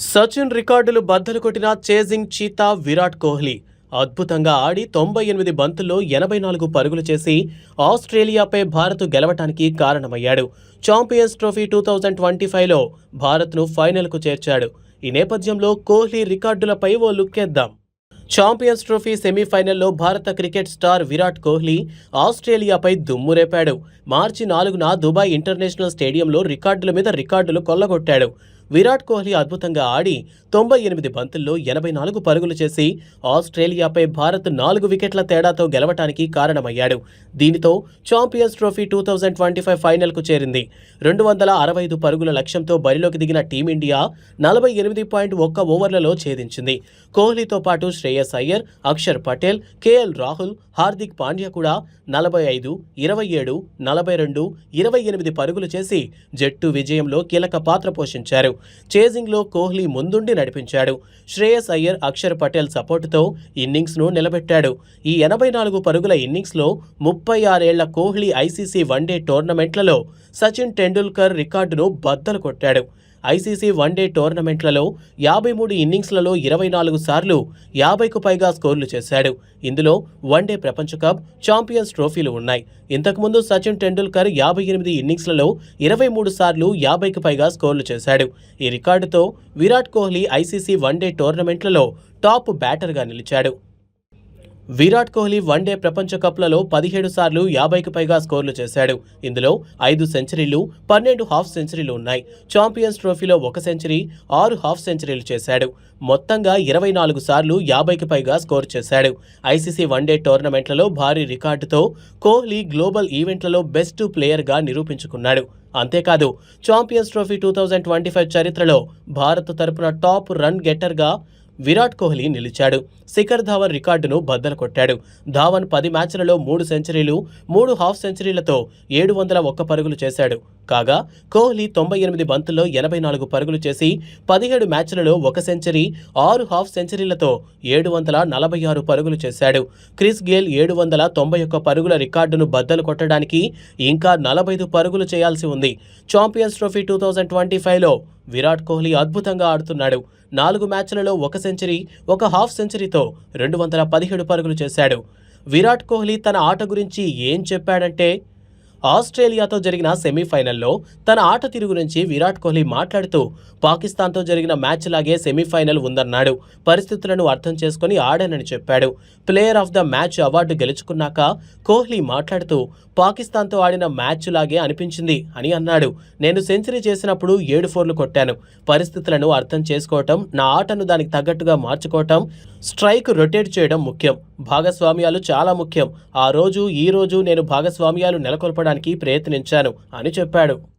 సచిన్ రికార్డులు బద్దలు కొట్టిన చేజింగ్ చీతా విరాట్ కోహ్లీ. అద్భుతంగా ఆడి తొంభై ఎనిమిది బంతుల్లో ఎనభై నాలుగు పరుగులు చేసి ఆస్ట్రేలియాపై భారత్ గెలవటానికి కారణమయ్యాడు. Champions trophy two thousand twenty ఫైవ్లో భారత్ను ఫైనల్కు చేర్చాడు. ఈ నేపథ్యంలో కోహ్లీ రికార్డులపై ఓ లుక్కేద్దాం. ఛాంపియన్స్ ట్రోఫీ సెమీఫైనల్లో భారత క్రికెట్ స్టార్ విరాట్ కోహ్లీ ఆస్ట్రేలియాపై దుమ్మురేపాడు మార్చి నాలుగున దుబాయ్ ఇంటర్నేషనల్ స్టేడియంలో రికార్డుల మీద రికార్డులు కొల్లగొట్టాడు. విరాట్ కోహ్లీ అద్భుతంగా ఆడి తొంభై ఎనిమిది బంతుల్లో ఎనభై నాలుగు పరుగులు చేసి ఆస్ట్రేలియాపై భారత్ నాలుగు వికెట్ల తేడాతో గెలవటానికి కారణమయ్యాడు. దీనితో champions trophy two thousand twenty five ఫైనల్కు చేరింది. రెండు వందల అరవై ఐదు పరుగుల లక్ష్యంతో బరిలోకి దిగిన టీమిండియా నలభై ఎనిమిది పాయింట్ ఒక్క ఓవర్లలో ఛేదించింది. కోహ్లీతో పాటు శ్రేయస్ అయ్యర్ అక్షర్ పటేల్ కేఎల్ రాహుల్ హార్దిక్ పాండ్యా కూడా నలభై ఐదు ఇరవై ఏడు నలభై రెండు ఇరవై ఎనిమిది పరుగులు చేసి జట్టు విజయంలో కీలక పాత్ర పోషించారు. చేజింగ్లో కోహ్లీ ముందుండి నడిపించాడు. శ్రేయస్ అయ్యర్ అక్షర్ పటేల్ సపోర్టుతో ఇన్నింగ్స్ను నిలబెట్టాడు. ఈ ఎనభై నాలుగు పరుగుల ఇన్నింగ్స్లో ముప్పై ఆరేళ్ళ కోహ్లీ ఐసీసీ వన్డే టోర్నమెంట్లలో సచిన్ టెండూల్కర్ రికార్డును బద్దలు కొట్టాడు. ఐసీసీ వన్డే టోర్నమెంట్లలో యాభై మూడు ఇన్నింగ్స్లలో ఇరవై నాలుగు సార్లు యాభైకు పైగా స్కోర్లు చేశాడు. ఇందులో వన్డే ప్రపంచ కప్ ఛాంపియన్స్ ట్రోఫీలు ఉన్నాయి. ఇంతకుముందు సచిన్ టెండూల్కర్ యాభై ఎనిమిది ఇన్నింగ్స్లలో ఇరవై మూడు సార్లు యాభైకి పైగా స్కోర్లు చేశాడు. ఈ రికార్డుతో Virat Kohli ICC one day టోర్నమెంట్లలో top బ్యాటర్గా నిలిచాడు. విరాట్ కోహ్లీ వన్డే ప్రపంచ కప్లలో పదిహేడు సార్లు యాభైకి పైగా స్కోర్లు చేశాడు. ఇందులో ఐదు సెంచరీలు పన్నెండు హాఫ్ సెంచరీలు ఉన్నాయి. ఛాంపియన్స్ ట్రోఫీలో ఒక సెంచరీ ఆరు హాఫ్ సెంచరీలు చేశాడు. మొత్తంగా ఇరవై నాలుగు సార్లు యాభైకి పైగా స్కోర్ చేశాడు. ఐసీసీ వన్డే టోర్నమెంట్లలో భారీ రికార్డుతో కోహ్లీ గ్లోబల్ ఈవెంట్లలో బెస్ట్ ప్లేయర్గా నిరూపించుకున్నాడు. అంతేకాదు champions trophy two thousand twenty five చరిత్రలో భారత్ తరపున టాప్ రన్ గెట్టర్గా విరాట్ కోహ్లీ నిలిచాడు. శిఖర్ ధావన్ రికార్డును బద్దలు కొట్టాడు. ధావన్ పది మ్యాచ్లలో మూడు సెంచరీలు మూడు హాఫ్ సెంచరీలతో ఏడు వందల ఒక్క పరుగులు చేశాడు. కాగా కోహ్లీ తొంభై ఎనిమిది బంతుల్లో ఎనభై నాలుగు పరుగులు చేసి పదిహేడు మ్యాచ్లలో ఒక సెంచరీ ఆరు హాఫ్ సెంచరీలతో ఏడు వందల నలభై ఆరు పరుగులు చేశాడు. క్రిస్ గేల్ ఏడు వందల తొంభై ఒక్క పరుగుల రికార్డును బద్దలు కొట్టడానికి ఇంకా నలభై ఐదు పరుగులు చేయాల్సి ఉంది. Champions trophy two thousand twenty ఫైవ్లో విరాట్ కోహ్లీ అద్భుతంగా ఆడుతున్నాడు. నాలుగు మ్యాచ్లలో ఒక సెంచరీ ఒక హాఫ్ సెంచరీతో రెండు వందల పదిహేడు పరుగులు చేశాడు. విరాట్ కోహ్లీ తన ఆట గురించి ఏం చెప్పాడంటే ఆస్ట్రేలియాతో జరిగిన సెమీఫైనల్లో తన ఆట తిరుగు నుంచి విరాట్ కోహ్లీ మాట్లాడుతూ పాకిస్తాన్తో జరిగిన మ్యాచ్ లాగే సెమీఫైనల్ ఉందన్నాడు. పరిస్థితులను అర్థం చేసుకుని ఆడానని చెప్పాడు. Player of the match award గెలుచుకున్నాక Kohli మాట్లాడుతూ పాకిస్తాన్తో ఆడిన మ్యాచ్ లాగే అనిపించింది అని అన్నాడు. నేను సెంచరీ చేసినప్పుడు ఏడు ఫోర్లు కొట్టాను. పరిస్థితులను అర్థం చేసుకోవటం నా ఆటను దానికి తగ్గట్టుగా మార్చుకోవటం స్ట్రైక్ రొటేట్ చేయడం ముఖ్యం. భాగస్వామ్యాలు చాలా ముఖ్యం. ఆ రోజు ఈ రోజు నేను భాగస్వామ్యాలు నెలకొల్పడానికి ప్రయత్నించాను అని చెప్పాడు.